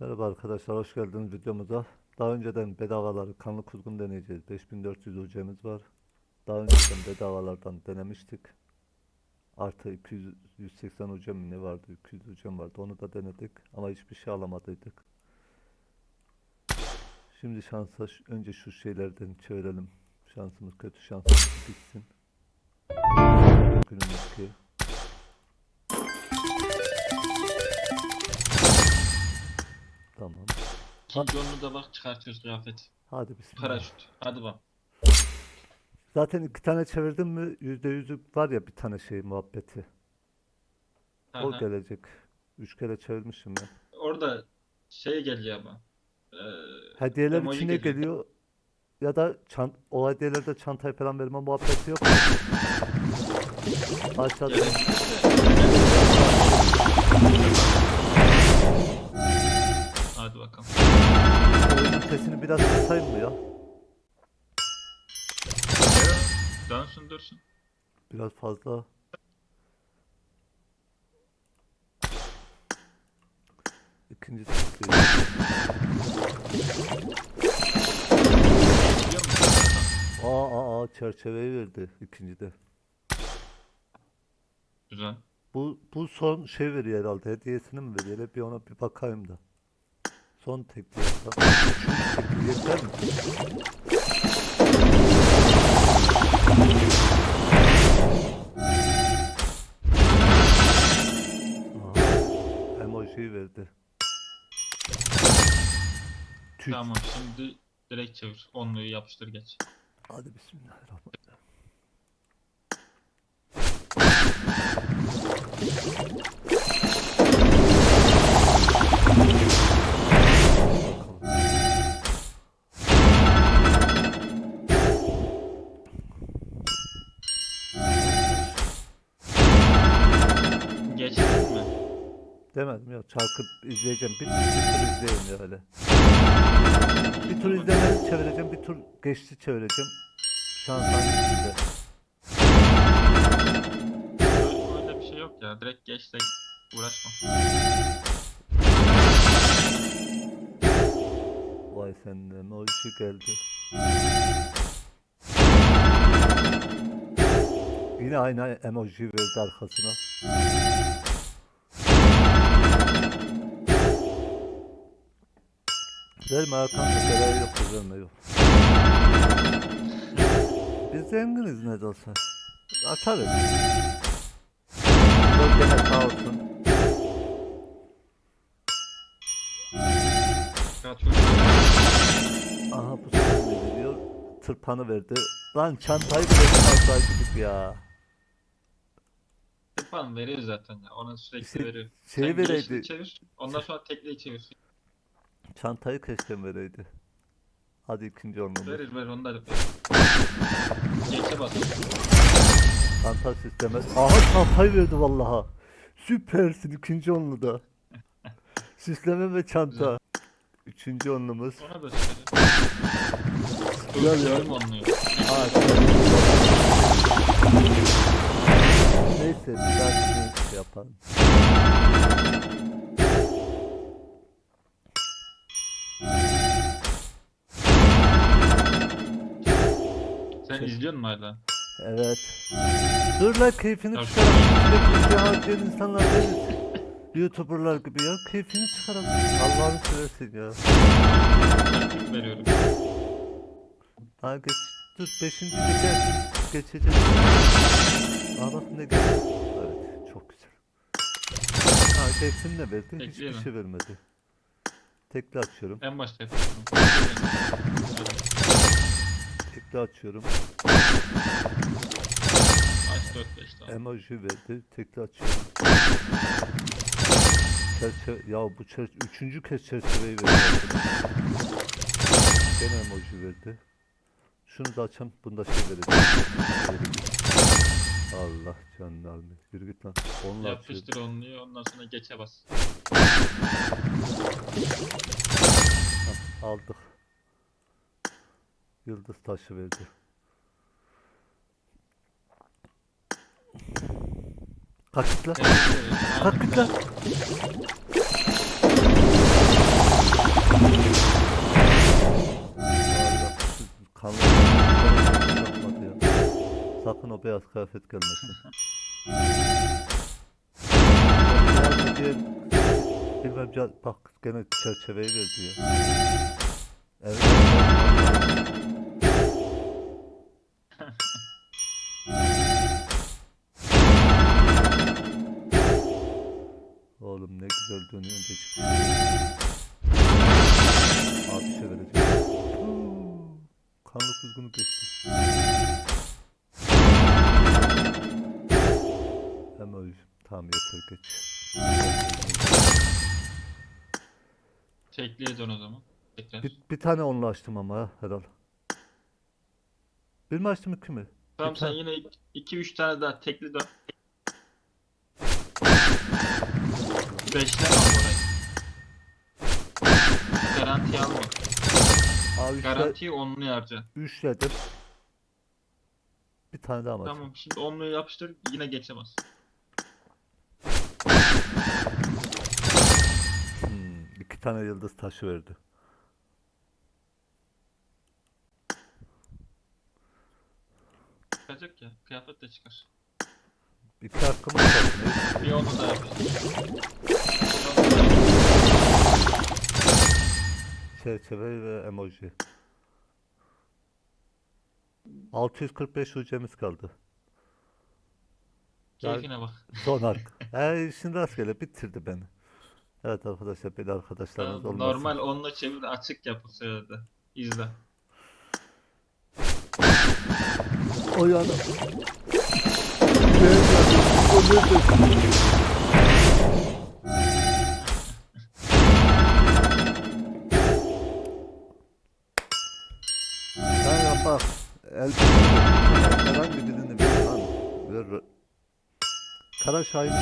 Merhaba arkadaşlar, hoş geldiniz videomuza. Daha önceden bedavaları kanlı kuzgun deneyeceğiz. 5400 UC'miz var. Daha önceden bedavalardan denemiştik. Artı 200, 180 UC mi ne vardı? 200 UC'm vardı. Onu da denedik ama hiçbir şey alamadıydık. Şimdi şansa önce şu şeylerden çevirelim. Şansımız kötü şansımız bitsin. Günün Tamam. Onu da bak çıkartıyoruz kıyafet. Hadi bismillah. Paraşüt. Hadi bak. Zaten iki tane çevirdim mi yüzde yüzlük var ya bir tane şey muhabbeti. Hı O gelecek. Üç kere çevirmişim ben. Orada şey geliyor ama. Ee, Hediyeler emoji içine geliyor. geliyor. Ya da çant o hediyelerde çantayı falan verme muhabbeti yok. mu? Aşağıda de. Hadi bakalım. oyunun sesini biraz kısayım mı ya? Dönsün dursun. Biraz fazla. İkinci. Biliyor musun? Aa, aa, aa çerçeveyi verdi ikincide. Güzel. Bu bu son şey veriyor herhalde. Hediyesini mi veriyor? Hele Bir ona bir bakayım da. Son tekli yapsam. Yeter mi? Emoji verdi. Tüh. Tamam şimdi direkt çevir. Onluyu yapıştır geç. Hadi bismillahirrahmanirrahim. Demedim ya çarkı izleyeceğim. Bir, bir tur izleyeyim öyle. Bir tur izlemeni çevireceğim. Bir tur geçti çevireceğim. Şans hangisinde? Öyle, bir şey yok ya. Direkt geç de uğraşma. Vay sen de emoji geldi. Yine aynı emoji verdi arkasına. Verme arkanda bedava yok verme yok. Biz zenginiz ne de olsa. Atarız. Bölgene sağ olsun. Aha bu sefer veriyor? Tırpanı verdi. Lan çantayı bile alsaydık ya. Yapan veriyor zaten ya. Ona sürekli veriyor. şey Sen vereydi. çevir. Ondan sonra tekliği çevir. Çantayı keşke vereydi. Hadi ikinci olmamız. Verir ver onu da. Geçe bas. Çanta sistemi. Aha çantayı verdi vallaha. Süpersin ikinci onlu da. Süsleme ve çanta. Üçüncü onlumuz. Ona da. Güzel ya. Aa. Neyse bir dahakine şey yapalım. Sen izliyor musun hala? Evet. Dur lan keyfini Tabii. çıkarak. Sürekli harcayan insanlar değiliz. Youtuberlar gibi ya. Keyfini çıkarak. Allah'ını seversin ya. Veriyorum. Ha geç. Dur beşinci geçer. Geçeceğiz. Aa bak ne. Evet çok güzel. Ha geçtim de verdi. Hiçbir Bekleyelim. şey vermedi. Tekli açıyorum. En başta yapıyorum. Tekli açıyorum. Aç 4-5 tane. Emoji verdi. Tekli açıyorum. Çerçeve, ya bu çerçeve, üçüncü kez çerçeveyi verdi. Gene emoji verdi. Şunu da açalım, bunda şey vereceğim. Allah canını almış. Yürü git lan. Onunla açıyorum. Yapıştır onluyu ondan sonra geçe bas. Aldık. Yıldız taşı verdi. Kalk git lan. Kalk git lan. Kanlı. Sakın o beyaz kıyafet gelmesin. Bilmem bak gene çerçeveyi verdi ya. Evet. Oğlum ne güzel dönüyor da şey yok. Abi bir şey verecek. Huu, Kanlı kuzgunu geçti. Hemen öyle. Tamam yeter geç. Tekliye dön o zaman. Tekrar. Bir, bir tane onunla açtım ama ha, herhal. Bir mi açtım iki mi? Tamam bir sen tane- yine 2-3 tane daha tekli dön. Beşleme ama orayı. Garanti alma. Abi işte Garantiyi onlu harca. üçledim. Bir tane daha mı? Tamam şimdi onluyu yapıştır yine geçemez. Hmm, iki tane yıldız taşı verdi. Çıkacak ya. Kıyafet de çıkar. İki hakkım var. Bir onu da. Bir. Çerçeve ve emoji. 645 hücremiz kaldı. Keyfine bak. Son hak. He işin rastgele bitirdi beni. Evet arkadaşlar böyle arkadaşlarınız olmasın. normal onunla çevir açık yap bu sırada. İzle. O yana. O nedir? Sen bak. El herhangi birini ver lan. Ver. Kara Şahin.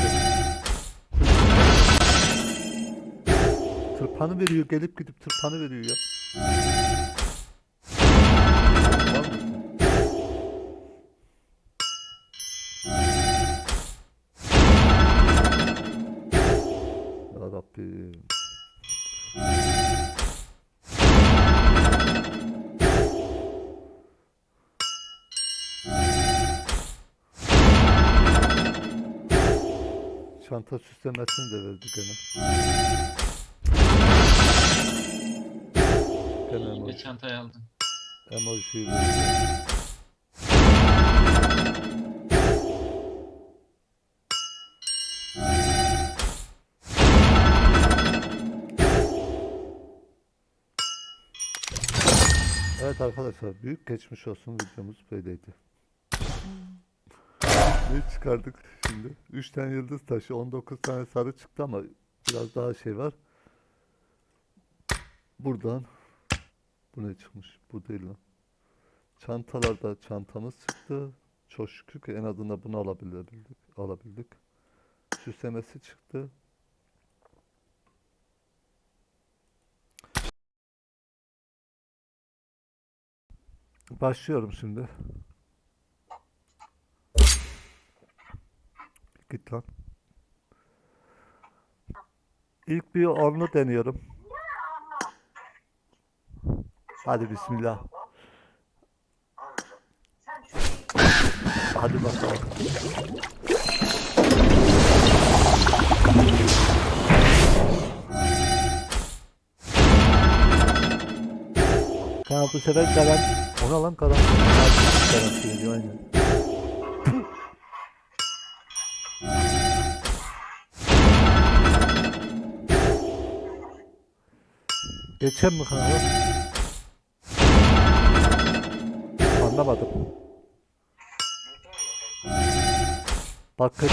Tırpanı veriyor. Gelip gidip tırpanı veriyor ya. Ya Rabbim. Çanta süslemesini de verdi gene. Gene emoji. Çantayı aldın. Emoji verdi. Evet arkadaşlar büyük geçmiş olsun videomuz böyleydi. ne çıkardık şimdi? 3 tane yıldız taşı 19 tane sarı çıktı ama biraz daha şey var. Buradan bu ne çıkmış? Bu değil lan. Çantalarda çantamız çıktı. Çok şükür en azından bunu alabildik. alabildik. Süslemesi çıktı. Başlıyorum şimdi. Git lan. İlk bir onlu deniyorum. Hadi bismillah. Hadi bakalım. Tamam bu sefer garan ona lan garan garanti veriyor aynen. Geçen mi kanka? Anlamadım. Bak sen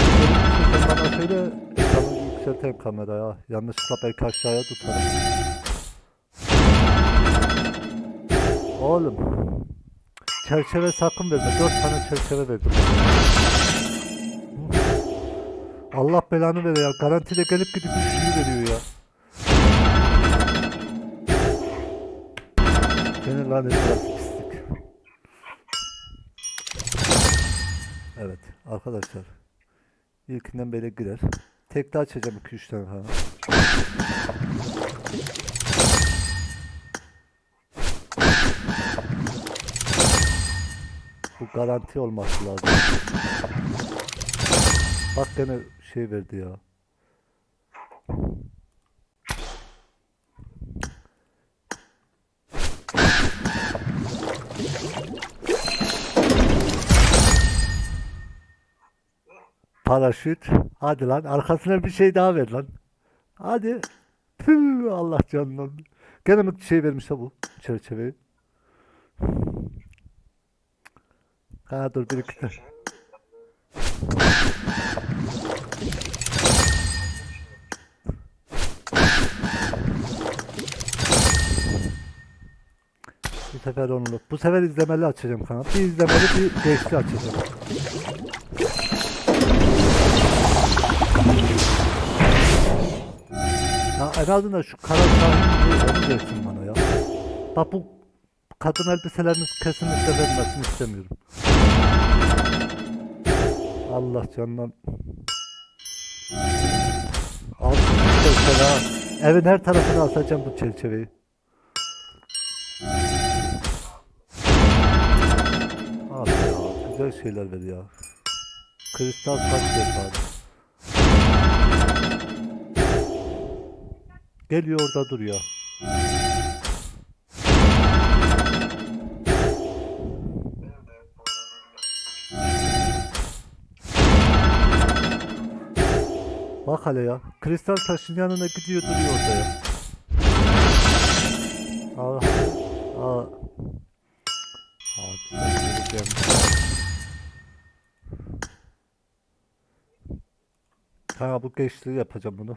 bana söyle ekranı yükselteyim kameraya. Yanlışlıkla belki aşağıya tutarım. Oğlum. Çerçeve sakın verme. Dört tane çerçeve verdim. Allah belanı ver ya. Garantide gelip gidip üçlüyü veriyor ya. Senin lanet olası pislik. Evet arkadaşlar. İlkinden böyle girer. Tekrar açacağım 2-3 tane ha. Garanti olması lazım. Bak gene şey verdi ya. Paraşüt. Hadi lan arkasına bir şey daha ver lan. Hadi. Tüh, Allah canından. Gene mi şey vermiş ha bu çerçeveyi? Ha dur bir tane. Bu sefer onu bu sefer izlemeli açacağım kanal. Bir izlemeli bir geçti açacağım. Ya en azından şu kara şahin onu versin bana ya. Bak bu kadın elbiselerini kesinlikle vermesini istemiyorum. Allah canından. Al. Evin her tarafına asacağım bu çerçeveyi. Abi ya güzel şeyler ver ya. Kristal saç ver. Geliyor orada duruyor. Hele ya. Kristal taşın yanına gidiyor duruyor orada ya. Aa, aa. Abi geleceğim. Kanka bu geçtiği yapacağım bunu.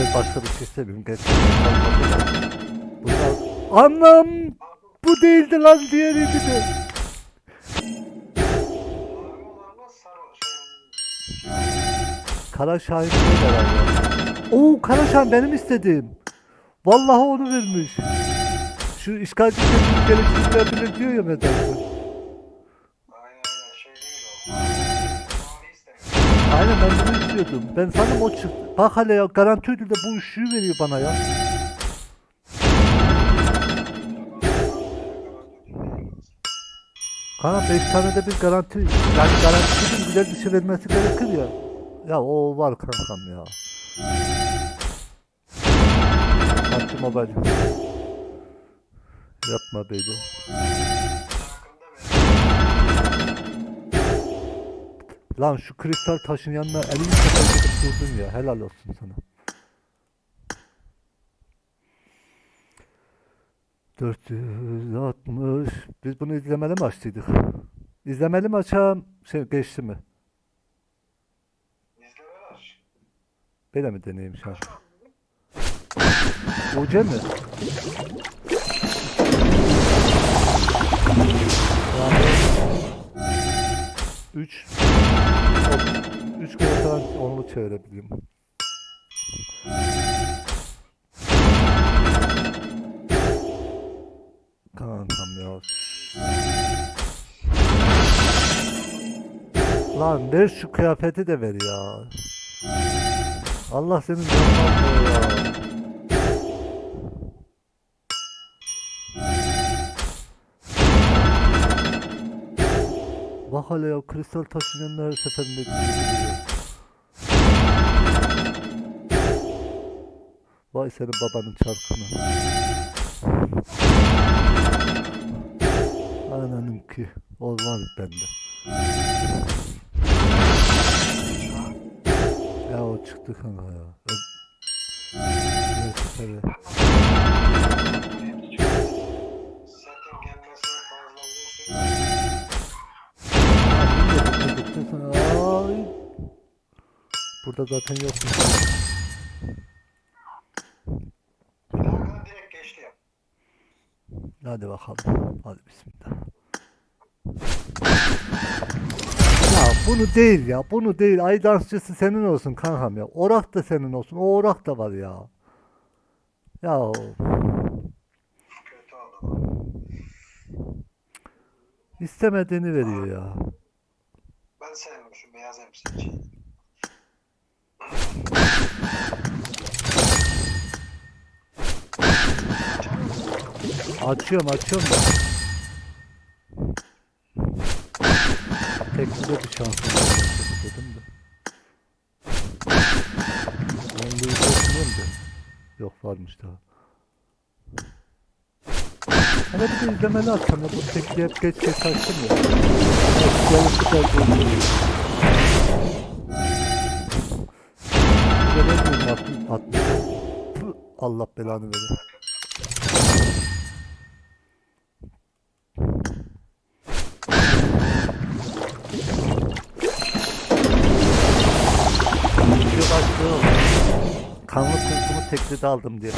Ve başka bir şey istemiyorum. Gerçekten. Bunlar... Anam! Bu değildi lan diğeriydi de. Kara Şahin. Oo Kara Şahin benim istediğim. Vallahi onu vermiş. Şu işgalci kendini geliştirilebilir diyor ya medarda. Aynen ben bunu istiyordum. Ben sanırım o çıktı. Bak hele ya garanti ödülde bu ışığı veriyor bana ya. Kana 5 tane de bir garanti yani garantinin güzel bir şey vermesi gerekir ya. Ya o var kankam ya. PUBG Mobile. Yapma baby. Lan şu kristal taşın yanına elini gidip durdun ya. Helal olsun sana. 460. Biz bunu izlemeli mi açtıydık? İzlemeli mi açalım? Şey geçti mi? İzlemeler aç. Böyle mi deneyeyim şu an? Uca mı? Yani 3 3 kere falan onlu çevirebilirim. Kankam ya. Lan ver şu kıyafeti de ver ya. Allah senin canını almıyor ya. Hele ya kristal taşın yanına her seferinde gidiyor. Vay senin babanın çarkına. Ananın ki. O var bende. Ya o çıktı kanka ya. Ö- Neyse Burada zaten. Bir dakika direkt geçti. Hadi bakalım. Hadi bismillah. Ya bunu değil ya. Bunu değil. Ay dansçısı senin olsun kankam ya. Orak da senin olsun. O orak da var ya. Ya Kötü istemediğini veriyor ya. Ben sevmiyorum. beyaz emsizci. Açıyorum açıyorum da. Tekli de bir şansım var dedim de. Onluyu bekliyorum da. Yok varmış daha. Hani bir de izlemeli atsana bu tekli hep geç geç açtım ya. Bir de ne diyeyim attım Allah belanı verir. Kanlı kurşumu teklide aldım diye.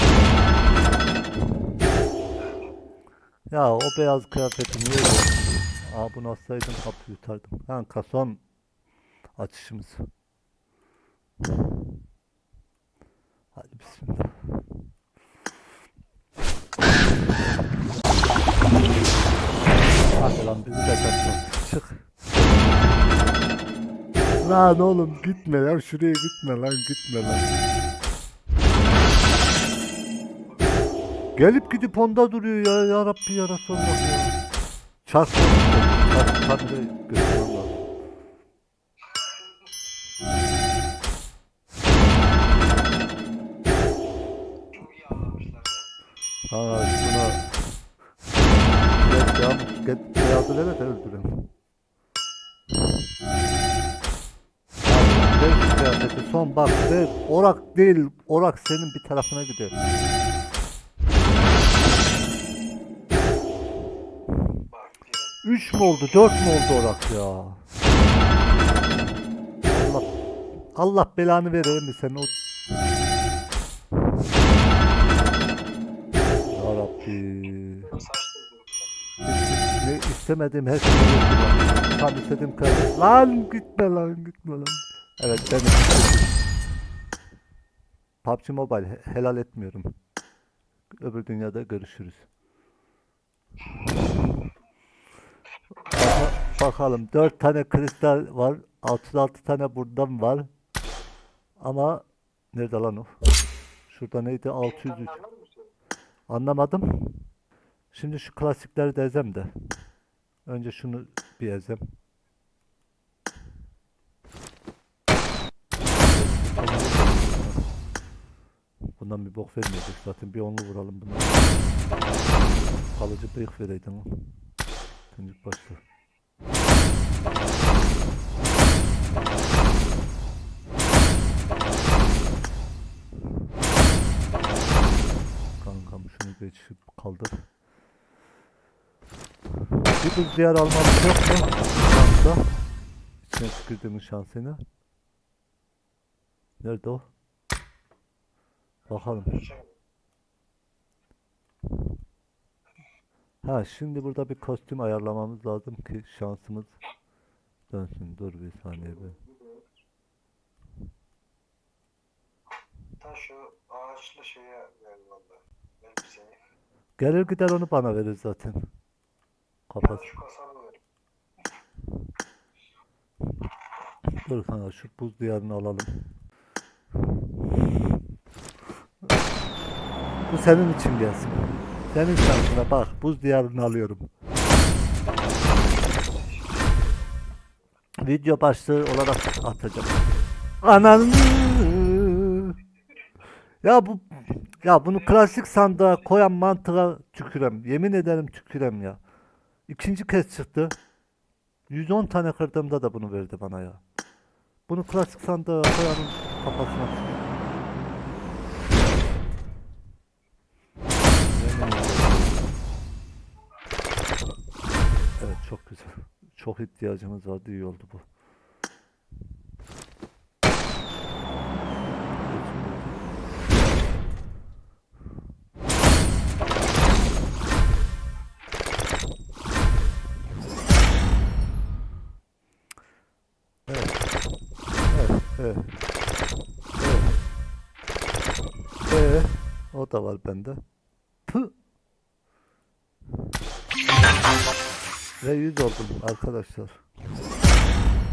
Ya o beyaz kıyafeti niye verdin? Aa bunu alsaydım hapı yutardım. Kanka son açışımız. Hadi bismillah. Hadi lan bizi de kaçma. Çık. Lan oğlum gitme ya şuraya gitme lan gitme lan. Gelip gidip onda duruyor ya ya Rabbi ya Resulallah ya. Çarp çarp çarp de göstermem lazım. Çok iyi anlamışlar. Ha şuna Yes ya get beyazı vere de öldürün. Beş kıyafeti son bak ver. Orak değil. Orak senin bir tarafına gidiyor. 3 mü oldu 4 mü oldu orak ya? Allah Allah belanı vereyim mi sen o Ya Rabbi Saçlı durumda. ne istemediğim her şeyi. Tam istediğim kadar. Lan gitme lan gitme lan. Evet ben. PUBG Mobile he- helal etmiyorum. Öbür dünyada görüşürüz. Baka- bakalım 4 tane kristal var. 36 tane buradan var. Ama nerede lan o? Şurada neydi? 603. Anladın mı sen? Anlamadım. Şimdi şu klasikleri de ezem de. Önce şunu bir ezem. Bundan bir bok vermeyecek zaten. Bir onlu vuralım buna. Kalıcı bıyık vereydin o. Tüncük başta. Kankam şunu geçip kaldır. Bir buz diyar almamız yok mu? Şansa. İçine tükürdüğümün şansını. Nerede o? Bakalım. Ha şimdi burada bir kostüm ayarlamamız lazım ki şansımız dönsün. Dur bir saniye bir. Ta şu ağaçlı şeye ver valla. Elbiseyi. Gelir gider onu bana verir zaten. Ya Kafası. şu ver. Dur kanka şu buz diyarını alalım. Bu senin için gelsin. Senin şansına bak buz diyarını alıyorum. Video başlığı olarak atacağım. Ananı. Ya bu ya bunu klasik sandığa koyan mantığa tükürem. Yemin ederim tükürem ya. İkinci kez çıktı. 110 tane kırdığımda da bunu verdi bana ya. Bunu klasik sandığa koyanın kafasına tükür. Çok ihtiyacımız vardı iyi oldu bu. Evet. Evet, evet. Evet. Ee, o da var bende. Ve 100 oldum arkadaşlar.